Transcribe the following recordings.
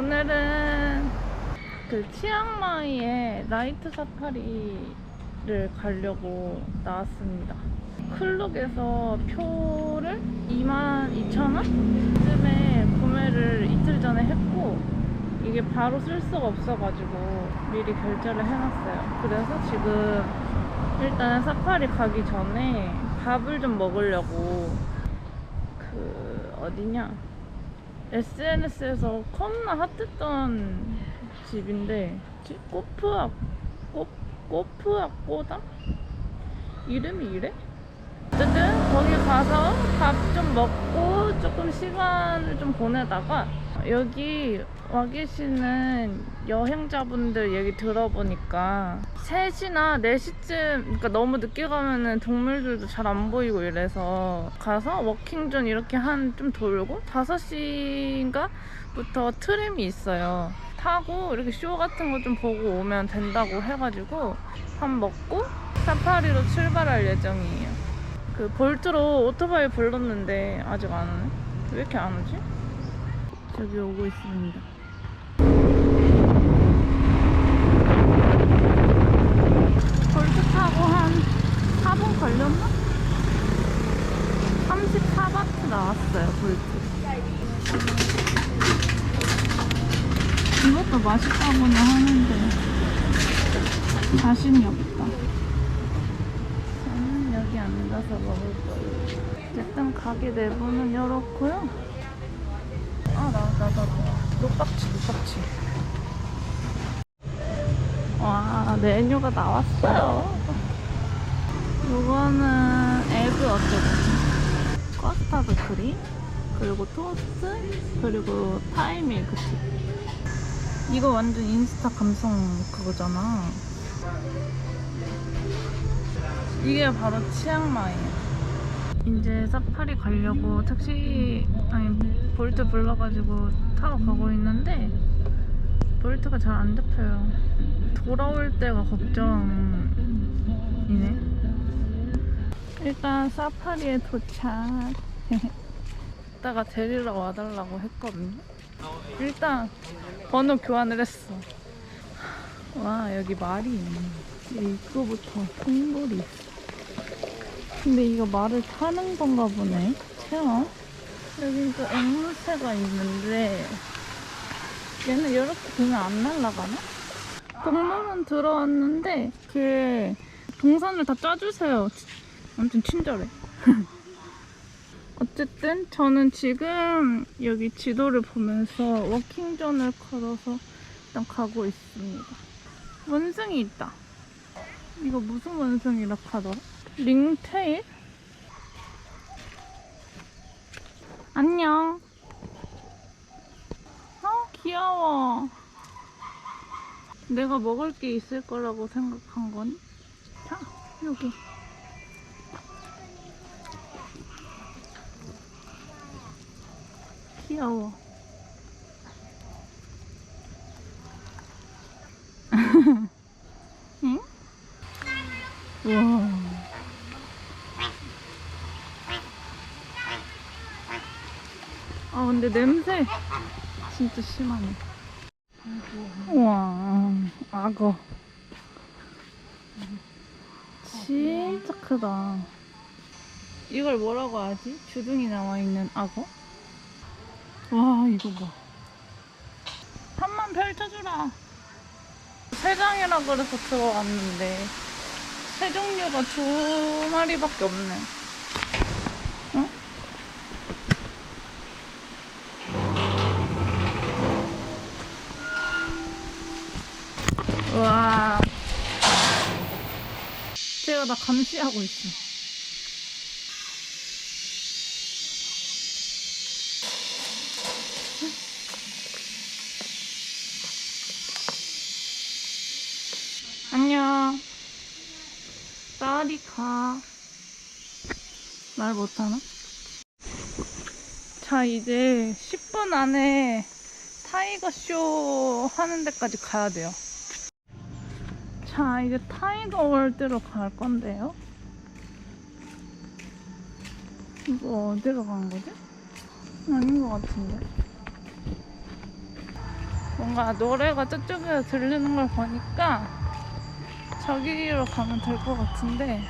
오늘은 그 치앙마이에 나이트 사파리를 가려고 나왔습니다. 클룩에서 표를 22,000원쯤에 구매를 이틀 전에 했고 이게 바로 쓸 수가 없어가지고 미리 결제를 해놨어요. 그래서 지금 일단 사파리 가기 전에 밥을 좀 먹으려고 그 어디냐 SNS에서 겁나 핫했던 집인데 지- 꼬프악 꼬, 꼬프악 꼬담? 이름이 이래? 어쨌든 거기 가서 밥 좀 먹고 조금 시간을 좀 보내다가 여기 와 계시는 여행자분들 얘기 들어보니까 3시나 4시쯤 그러니까 너무 늦게 가면은 동물들도 잘 안 보이고 이래서 가서 워킹존 이렇게 한 좀 돌고 5시인가 부터 트램이 있어요. 타고 이렇게 쇼 같은 거 좀 보고 오면 된다고 해가지고 밥 먹고 사파리로 출발할 예정이에요 그 볼트로 오토바이 불렀는데 아직 안 오네 왜 이렇게 안 오지? 저기 오고 있습니다 볼트 타고 한 4분 걸렸나? 34바트 나왔어요 볼트 이것도 맛있다고는 하는데 자신이 없다 저는 앉아서 먹을 거예요 어쨌든 가게 내부는 열었고요 아, 나, 나, 나, 녹박치, 녹박치. 와, 메뉴가 나왔어요. 이거는 에그 어쩌고. 커스터드 크림, 그리고 토스트, 그리고 타이 밀크티. 이거 완전 인스타 감성 그거잖아. 이게 바로 치앙마이야. 이제 사파리 가려고 택시 아니 볼트 불러가지고 타고 가고 있는데 볼트가 잘 안 잡혀요. 돌아올 때가 걱정이네. 일단 사파리에 도착. 이따가 데리러 와달라고 했거든요. 일단 번호 교환을 했어. 와 여기 말이 있네. 이 입구부터 통돌이 있어. 근데 이거 말을 타는 건가 보네. 체험. 여기 또 앵무새가 있는데 얘는 이렇게 두면 안 날아가나? 동물원 들어왔는데 그 동선을 다 짜주세요. 아무튼 친절해. 어쨌든 저는 지금 여기 지도를 보면서 워킹존을 걸어서 일단 가고 있습니다. 원숭이 있다. 이거 무슨 원숭이라 하더라? 링테일? 안녕. 어, 귀여워. 내가 먹을 게 있을 거라고 생각한 거니? 자, 여기. 귀여워. 응? 우와. 근데 냄새 진짜 심하네. 우와 악어. 진짜 크다. 이걸 뭐라고 하지? 주둥이 나와 있는 악어? 와 이거 봐. 판만 펼쳐주라. 세 장이라 그래서 들어왔는데 새 종류가 두 마리밖에 없네. 와. 제가 나 감시하고 있어. 안녕. 사리카. 말 못하나? 자, 이제 10분 안에 타이거 쇼 하는 데까지 가야 돼요. 자, 이제 타이거 월드로 갈 건데요. 이거 어디로 간 거지? 아닌 것 같은데. 뭔가 노래가 저쪽에서 들리는 걸 보니까 저기로 가면 될 것 같은데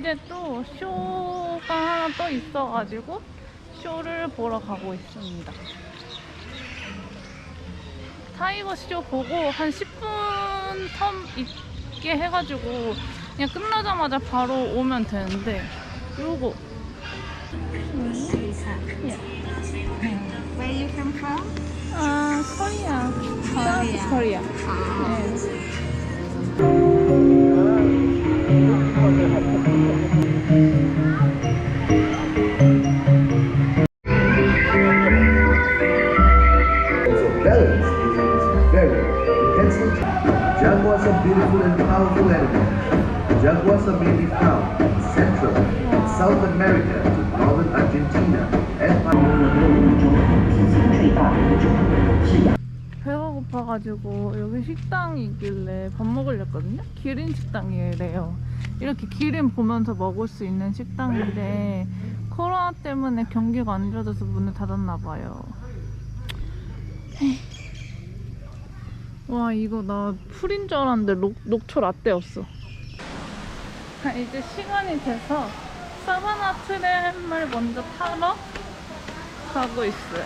이제 또 쇼가 하나 또 있어가지고 쇼를 보러 가고 있습니다. 타이거 쇼 보고 한 10분 텀 있게 해가지고 그냥 끝나자마자 바로 오면 되는데 요거 Where you come from? 아 코리아 Korea. 코리아 Ah. 네. Thank you. 배가 고파가지고 여기 식당이 있길래 밥 먹으려 했거든요. 기린 식당이래요. 이렇게 기린 보면서 먹을 수 있는 식당인데 코로나 때문에 경기가 안 좋아져서 문을 닫았나 봐요. 와 이거 나 풀인 줄 알았는데 녹, 녹초 라떼였어. 아, 이제 시간이 돼서 사바나 트램을 먼저 타러 가고 있어요.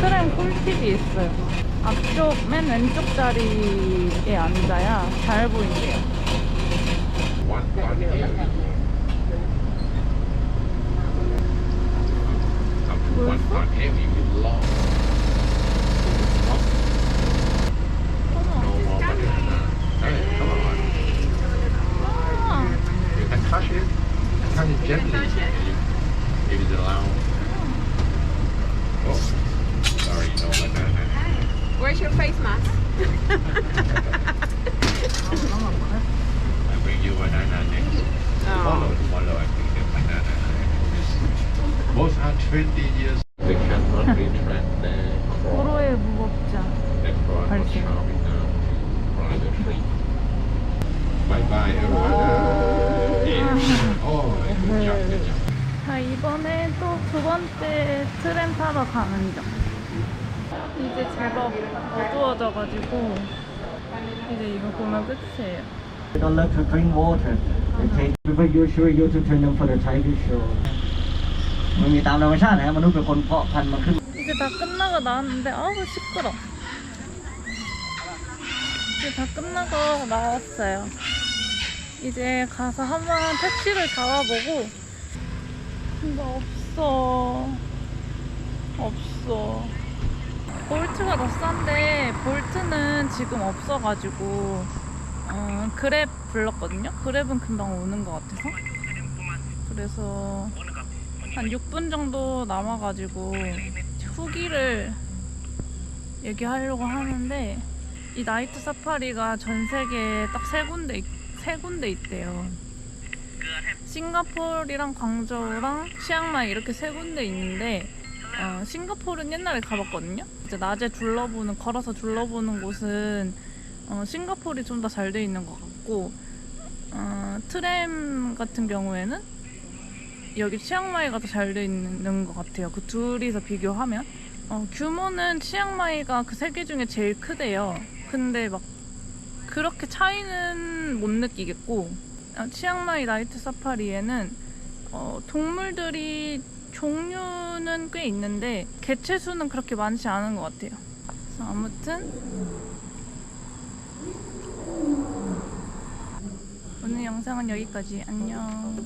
트램 꿀팁이 있어요. 앞쪽 맨 왼쪽 자리에 앉아야 잘 보인대요. 아, You can touch it, touch it gently, if it's allowed. Oh, sorry, no banana. Where's your face mask? I bring you banana next. Tomorrow, tomorrow I bring the banana. Both are 20 years. They cannot retract their claw. 도로에 무겁자. Their claw was Alright. sharp enough to climb the tree. Bye bye, everyone. Yeah. Oh, good job, good job. 자, 이번에 또 두 번째 트램 타러 가는 중. 이제 제법 어두워져가지고 이제 이거 보면 끝이에요. They don't like to drink water. They take people usually you to train them for the tiger show. มันมีตามธรรมชาตินะฮะมนุษย์เป็นคนเพาะพันธุ์มันขึ้น 이제 다 끝나고 나왔는데 아우 시끄러. 이제 다 끝나고 나왔어요. 이제 가서 한번 택시를 잡아보고 근데 없어. 없어. 볼트가 더 싼데 볼트는 지금 없어가지고 어, 그랩 불렀거든요. 그랩은 금방 오는 것 같아서. 그래서 한 6분 정도 남아가지고 후기를 얘기하려고 하는데 이 나이트 사파리가 전 세계에 딱 세 군데 있- 세 군데 있대요. 싱가포르랑 광저우랑 치앙마이 이렇게 세 군데 있는데 어, 싱가포르는 옛날에 가봤거든요. 이제 낮에 둘러보는 걸어서 둘러보는 곳은 어, 싱가포르이 좀 더 잘 돼 있는 것 같고 어, 트램 같은 경우에는 여기 치앙마이가 더 잘 돼 있는 것 같아요. 그 둘이서 비교하면 어, 규모는 치앙마이가 그 세 개 중에 제일 크대요. 근데 막 그렇게 차이는 못 느끼겠고 어, 치앙마이 나이트 사파리에는 어, 동물들이 종류는 꽤 있는데 개체 수는 그렇게 많지 않은 것 같아요. 그래서 아무튼 오늘 영상은 여기까지 안녕.